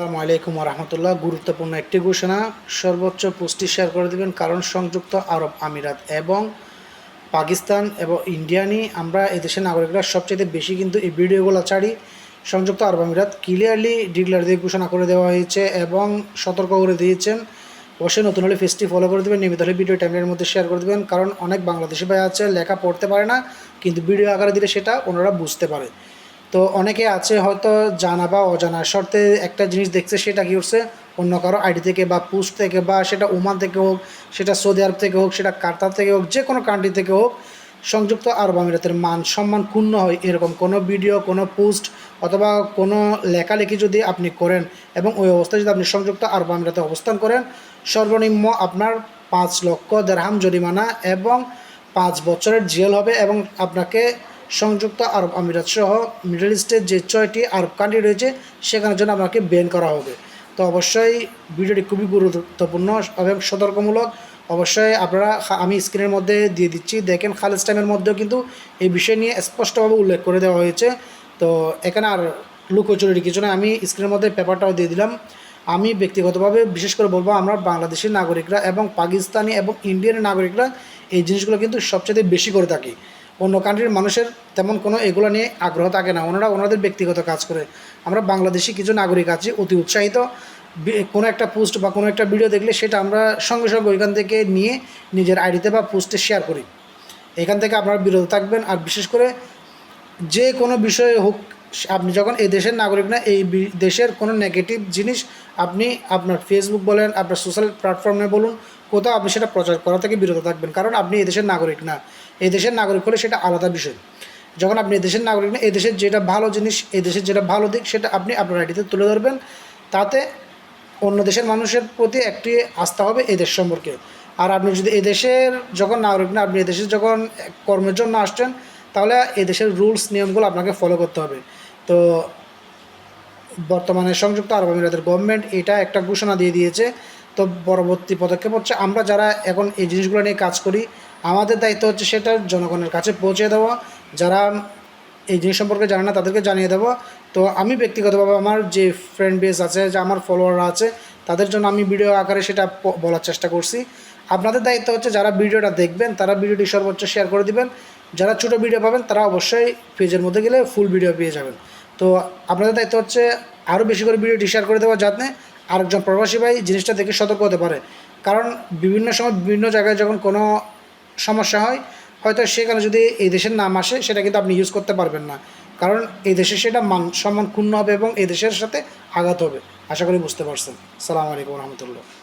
আসসালামু আলাইকুম রহমতুল্লাহ। গুরুত্বপূর্ণ একটি ঘোষণা, সর্বোচ্চ পুষ্টি শেয়ার করে দেবেন কারণ সংযুক্ত আরব আমিরাত এবং পাকিস্তান এবং ইন্ডিয়া নিয়ে আমরা এদেশের নাগরিকরা সবচেয়ে বেশি কিন্তু এই ভিডিওগুলো ছাড়ি। সংযুক্ত আরব আমিরাত ক্লিয়ারলি ডিক্লার দিয়ে ঘোষণা করে দেওয়া হয়েছে এবং সতর্ক করে দিয়েছেন। অবশ্যই নতুন হলে ফেসটি ফলো করে দেবেন, নিয়মিত হলে ভিডিও টাইমের মধ্যে শেয়ার করে দেবেন কারণ অনেক বাংলাদেশি ভাই আছে, লেখা পড়তে পারে না, কিন্তু ভিডিও আকারে দিলে সেটা ওনারা বুঝতে পারে। তো অনেকে আছে হয়তো জানা বা অজানা শর্তে একটা জিনিস দেখছে, সেটা কি করছে? অন্য কারও আইডি থেকে বা পোস্ট থেকে বা সেটা ওমান থেকে হোক, সেটা সৌদি আরব থেকে হোক, সেটা কাতার থেকে হোক, যে কোনো কান্ট্রি থেকে হোক, সংযুক্ত আরব আমিরাতের মান সম্মান ক্ষুণ্ণ হয় এরকম কোনো ভিডিও কোনো পোস্ট অথবা কোনো লেখালেখি যদি আপনি করেন এবং ওই অবস্থায় যদি আপনি সংযুক্ত আরব আমিরাতে অবস্থান করেন, সর্বনিম্ন আপনার পাঁচ লক্ষ দেড়হাম জরিমানা এবং পাঁচ বছরের জেল হবে এবং আপনাকে সংযুক্ত আরব আমিরাত সহ মিডল ইস্টের যে ছয়টি আরব কান্ট্রি রয়েছে, সেখানের জন্য আপনাকে বেন করা হবে। তো অবশ্যই ভিডিওটি খুবই গুরুত্বপূর্ণ এবং সতর্কমূলক। অবশ্যই আপনারা আমি স্ক্রিনের মধ্যে দিয়ে দিচ্ছি। দেখেন খালেজ টাইমের মধ্যেও কিন্তু এই বিষয় নিয়ে স্পষ্টভাবে উল্লেখ করে দেওয়া হয়েছে। তো এখানে আর লুকোচুরির কিছু নয় আমি স্ক্রিনের মধ্যে পেপারটাও দিয়ে দিলাম। আমি ব্যক্তিগতভাবে বিশেষ করে বলব, আমরা বাংলাদেশের নাগরিকরা এবং পাকিস্তানি এবং ইন্ডিয়ান নাগরিকরা এই জিনিসগুলো কিন্তু সবচেয়ে বেশি করে থাকি। অন্য কান্ট্রির মানুষের তেমন কোনো এগুলো নিয়ে আগ্রহ থাকে না। ওনারা ওনাদের ব্যক্তিগত কাজ করে। আমরা বাংলাদেশি কিছু নাগরিক আছি, অতি উৎসাহিত। কোনো একটা পোস্ট বা কোনো একটা ভিডিও দেখলে সেটা আমরা সঙ্গে সঙ্গে ওইখান থেকে নিয়ে নিজের আইডিতে বা পোস্টে শেয়ার করি। এখান থেকে আপনারা বিরত থাকবেন। আর বিশেষ করে যে কোনো বিষয়ে হোক আপনি যখন এই দেশের নাগরিক না, এই দেশের কোনো নেগেটিভ জিনিস আপনি আপনার ফেসবুক বলেন, আপনার সোশ্যাল প্ল্যাটফর্মে বলুন, কোথাও আপনি সেটা প্রচার করা থেকে বিরত থাকবেন। কারণ আপনি দেশের নাগরিক না। দেশের নাগরিক হলে সেটা আলাদা বিষয়। যখন আপনি দেশের নাগরিক না দেশের যেটা ভালো জিনিস দেশের যেটা ভালো দিক, সেটা আপনি আপনার আইডিতে তুলে ধরবেন। তাতে অন্য দেশের মানুষের প্রতি একটি আস্থা হবে দেশ সম্পর্কে। আর আপনি যদি এই দেশের যখন নাগরিক না, আপনি এই দেশের যখন কর্মের জন্য আসছেন, তাহলে এই দেশের রুলস নিয়মগুলো আপনাকে ফলো করতে হবে। তো বর্তমানে সংযুক্ত আরব আমিরাতের গভর্নমেন্ট এটা একটা ঘোষণা দিয়ে দিয়েছে। তো পরবর্তী পদক্ষেপ হচ্ছে আমরা যারা এখন এই জিনিসগুলো নিয়ে কাজ করি, আমাদের দায়িত্ব হচ্ছে সেটা জনগণের কাছে পৌঁছে দেওয়া। যারা এই জিনিস সম্পর্কে জানে না তাদেরকে জানিয়ে দেবো। তো আমি ব্যক্তিগতভাবে আমার যে ফ্রেন্ড বেস আছে, যে আমার ফলোয়াররা আছে, তাদের জন্য আমি ভিডিও আকারে সেটা বলার চেষ্টা করছি। আপনাদের দায়িত্ব হচ্ছে যারা ভিডিওটা দেখবেন, তারা ভিডিওটি সর্বোচ্চ শেয়ার করে দিবেন। যারা ছোটো ভিডিও পাবেন, তারা অবশ্যই পেজের মধ্যে গেলে ফুল ভিডিও পেয়ে যাবেন। তো আপনাদের দায়িত্ব হচ্ছে আরও বেশি করে ভিডিওটি শেয়ার করে দেওয়া যাতে আরেকজন প্রবাসী ভাই জিনিসটা দেখে সতর্ক হতে পারে। কারণ বিভিন্ন সময় বিভিন্ন জায়গায় যখন কোনো সমস্যা হয়, হয়তো সেখানে যদি এই দেশের নাম আসে, সেটা কিন্তু আপনি ইউজ করতে পারবেন না। কারণ এই দেশে সেটা মান সম্মান ক্ষুণ্ণ হবে এবং এই দেশের সাথে আঘাত হবে। আশা করি বুঝতে পারছেন। সালাম আলাইকুম রহমতুল্লাহ।